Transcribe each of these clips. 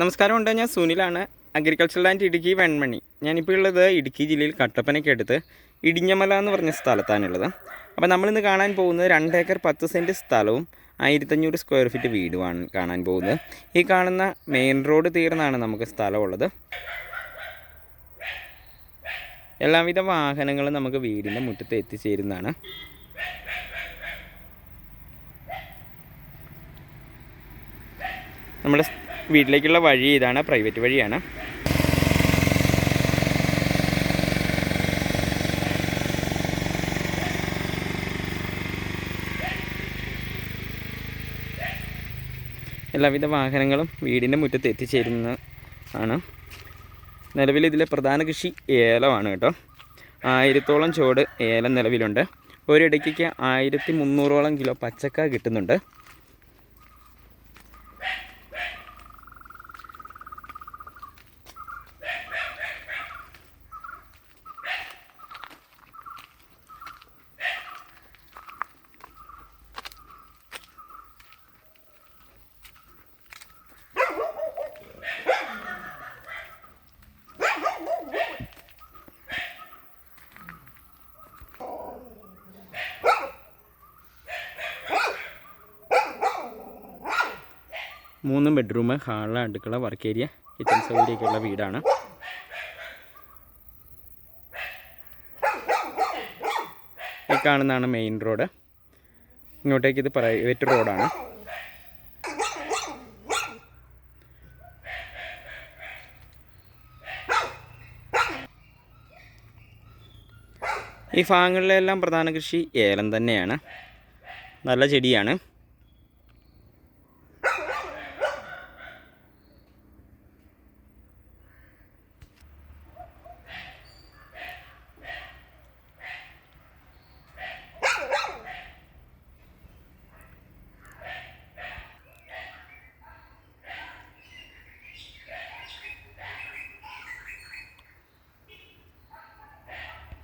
നമസ്കാരം ഉണ്ട് ഞാൻ സുനിലാണ്. Agriculture land Idukki Venmani. ഞാനിപ്പോൾ ഉള്ളത് ഇടുക്കി ജില്ലയിൽ കട്ടപ്പനയ്ക്ക് അടുത്ത് ഇടിഞ്ഞമല എന്ന് പറഞ്ഞ സ്ഥലത്താണുള്ളത് അപ്പോൾ നമ്മളിന്ന് കാണാൻ പോകുന്നത് രണ്ട് ഏക്കർ പത്ത് സെന്റ് സ്ഥലവും ആയിരത്തഞ്ഞൂറ് സ്ക്വയർ ഫീറ്റ് വീടുമാണ് കാണാൻ പോകുന്നത്. ഈ കാണുന്ന മെയിൻ റോഡ് തീർന്നാണ് നമുക്ക് സ്ഥലമുള്ളത്. എല്ലാവിധ വാഹനങ്ങളും നമുക്ക് വീടിന്റെ മുറ്റത്ത് എത്തിച്ചേരുന്നതാണ്. നമ്മുടെ വീട്ടിലേക്കുള്ള വഴി ഇതാണ് പ്രൈവറ്റ് വഴിയാണ്. എല്ലാവിധ വാഹനങ്ങളും വീടിന്റെ മുറ്റത്ത് എത്തിച്ചേരുന്ന ആണ് നിലവിൽ ഇതിലെ പ്രധാന കൃഷി ഏലമാണ് കേട്ടോ. ആയിരത്തോളം ചോട് ഏലം നിലവിലുണ്ട്. ഒരിടയ്ക്ക് ആയിരത്തി മുന്നൂറോളം കിലോ പച്ചക്ക കിട്ടുന്നുണ്ട്. മൂന്ന് ബെഡ്റൂം ഹാൾ അടുക്കള വർക്ക് ഏരിയ കിച്ചൺ സൗകര്യമൊക്കെയുള്ള വീടാണ്. ഈ കാണുന്നതാണ് മെയിൻ റോഡ് ഇങ്ങോട്ടേക്ക് ഇത് പ്രൈവറ്റ് റോഡാണ് ഈ ഭാഗങ്ങളിലെല്ലാം പ്രധാന കൃഷി ഏലം തന്നെയാണ്. നല്ല ചെടിയാണ്.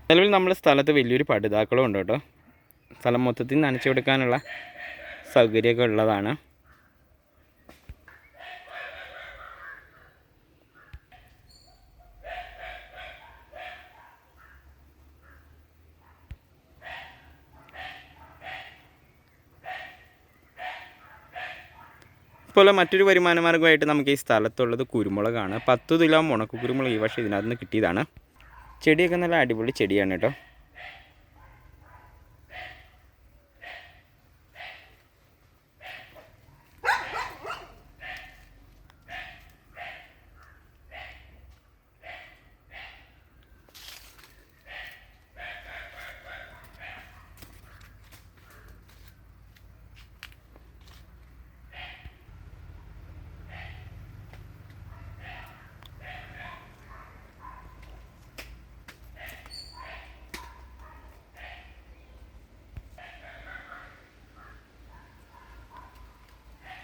നിലവിൽ നമ്മുടെ സ്ഥലത്ത് വലിയൊരു പടുതാക്കളും ഉണ്ട് കേട്ടോ. സ്ഥലം മൊത്തത്തിൽ നനച്ചു കൊടുക്കാനുള്ള സൗകര്യമൊക്കെ ഉള്ളതാണ്. പോലെ മറ്റൊരു വരുമാന മാർഗമായിട്ട് നമുക്ക് ഈ സ്ഥലത്തുള്ളത് കുരുമുളകാണ്. പത്ത് കിലോ ഉണക്ക കുരുമുളക് ഈ വർഷം ഇതിനകത്ത് നിന്ന് കിട്ടിയതാണ്. ചെടിയൊക്കെ നല്ല അടിപൊളി ചെടിയാണ് കേട്ടോ.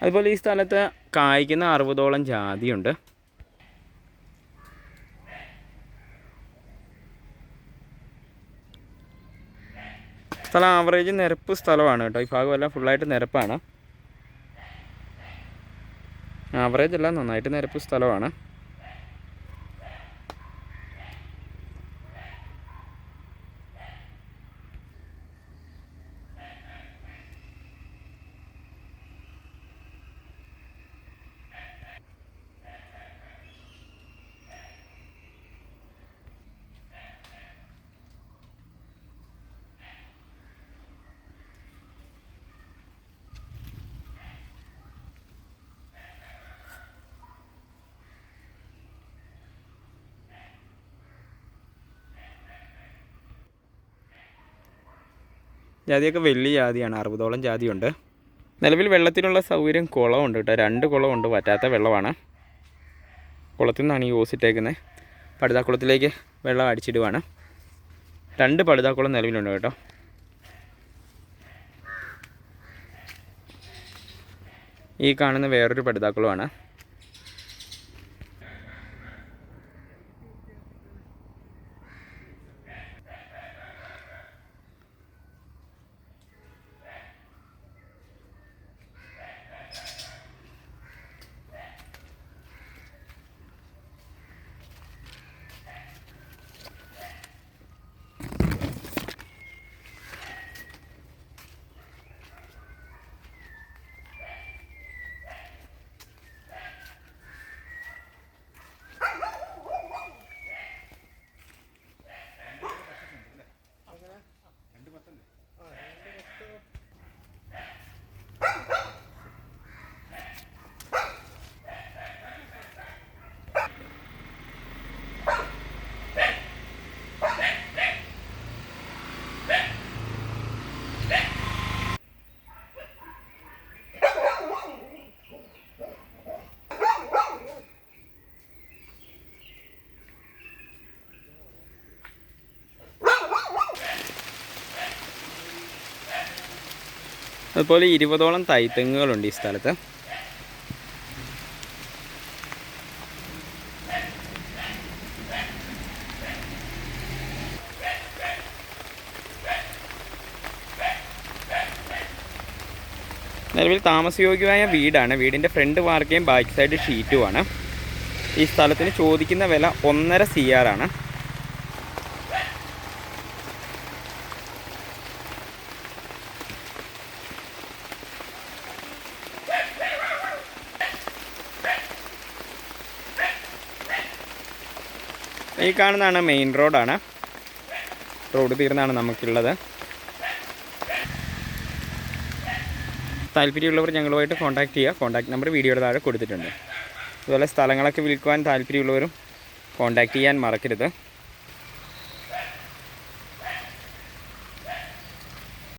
അതുപോലെ ഈ സ്ഥലത്ത് കായ്ക്കുന്ന അറുപതോളം ജാതിയുണ്ട്. സ്ഥലം ആവറേജ് നിരപ്പ് സ്ഥലമാണ് കേട്ടോ. ഈ ഭാഗമെല്ലാം ഫുള്ളായിട്ട് നിരപ്പാണ്. ആവറേജ് അല്ല നന്നായിട്ട് നിരപ്പ് സ്ഥലമാണ്. ജാതിയൊക്കെ വലിയ ജാതിയാണ് അറുപതോളം ജാതിയുണ്ട്. നിലവിൽ വെള്ളത്തിനുള്ള സൗകര്യം കുളമുണ്ട് കേട്ടോ. രണ്ട് കുളമുണ്ട് വറ്റാത്ത വെള്ളമാണ്. കുളത്തിൽ നിന്നാണ് ഈ ഓസിട്ടേക്കുന്നത് പടുതാക്കുളത്തിലേക്ക് വെള്ളം അടിച്ചിടുവാണ്. രണ്ട് പടുതാക്കുളം നിലവിലുണ്ട് കേട്ടോ. ഈ കാണുന്ന വേറൊരു പടുതാക്കുളമാണ്. അതുപോലെ ഇരുപതോളം തൈത്തെങ്ങുകളുണ്ട് ഈ സ്ഥലത്ത്. നിലവിൽ താമസയോഗ്യമായ വീടാണ്. വീടിന്റെ ഫ്രണ്ട് വാർക്കയും ബാക്ക് സൈഡ് ഷീറ്റുമാണ്. ഈ സ്ഥലത്തിന് ചോദിക്കുന്ന വില ഒന്നര സി ആർ ആണ്. ഈ കാണുന്നതാണ് മെയിൻ റോഡാണ് റോഡ് തീർന്നാണ് നമുക്കുള്ളത്. താല്പര്യമുള്ളവർ ഞങ്ങളുമായിട്ട് കോൺടാക്ട് ചെയ്യുക. കോൺടാക്ട് നമ്പർ വീഡിയോയുടെ താഴെ കൊടുത്തിട്ടുണ്ട്. അതുപോലെ സ്ഥലങ്ങളൊക്കെ വിൽക്കുവാൻ താല്പര്യമുള്ളവരും കോൺടാക്ട് ചെയ്യാൻ മറക്കരുത്.